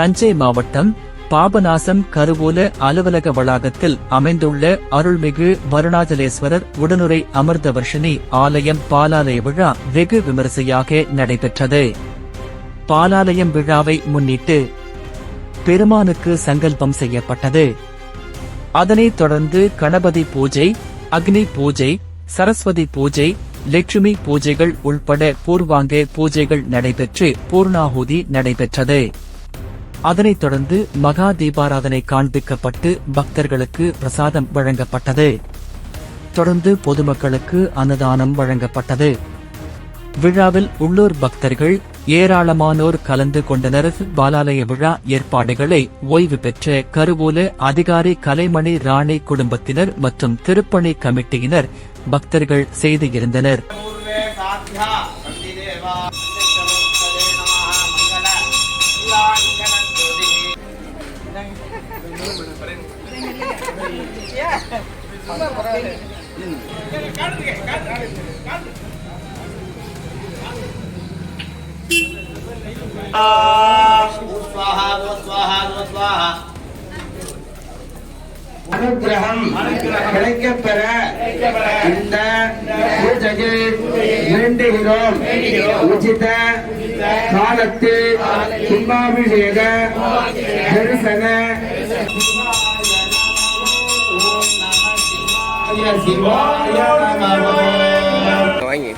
தஞ்சை மாவட்டம் பாபநாசம் கருவூல அலுவலக வளாகத்தில் அமைந்துள்ள அருள்மிகு வருணாச்சலேஸ்வரர் உடனுரை அமிர்தவர்ஷினி ஆலயம் பாலாலய விழா வெகு விமரிசையாக நடைபெற்றது. பாலாலயம் விழாவை முன்னிட்டு பெருமானுக்கு சங்கல்பம் செய்யப்பட்டது. அதனைத் தொடர்ந்து கணபதி பூஜை அக்னி பூஜை சரஸ்வதி பூஜை லட்சுமி பூஜைகள் உள்பட பூர்வாங்க பூஜைகள் நடைபெற்று பூர்ணாகுதி நடைபெற்றது. அதனைத் தொடர்ந்து மகா தீபாராதனை காண்பிக்கப்பட்டு பக்தர்களுக்கு பிரசாதம் வழங்கப்பட்டது. தொடர்ந்து பொதுமக்களுக்கு அன்னதானம் வழங்கப்பட்டது. விழாவில் உள்ளூர் பக்தர்கள் ஏராளமானோர் கலந்து கொண்டனர். பாலாலய விழா ஏற்பாடுகளை ஓய்வு பெற்ற கருவூல அதிகாரி கலைமணி ராணி குடும்பத்தினர் மற்றும் திருப்பணி கமிட்டியினர் பக்தர்கள் செய்து இருந்தனர். அனுகிரகம் கிடைக்கப் பெற இந்த பூஜையில் வேண்டுகிறோம். உச்சித காலத்து கும்பாபிஷேக தரிசன வாங்கி.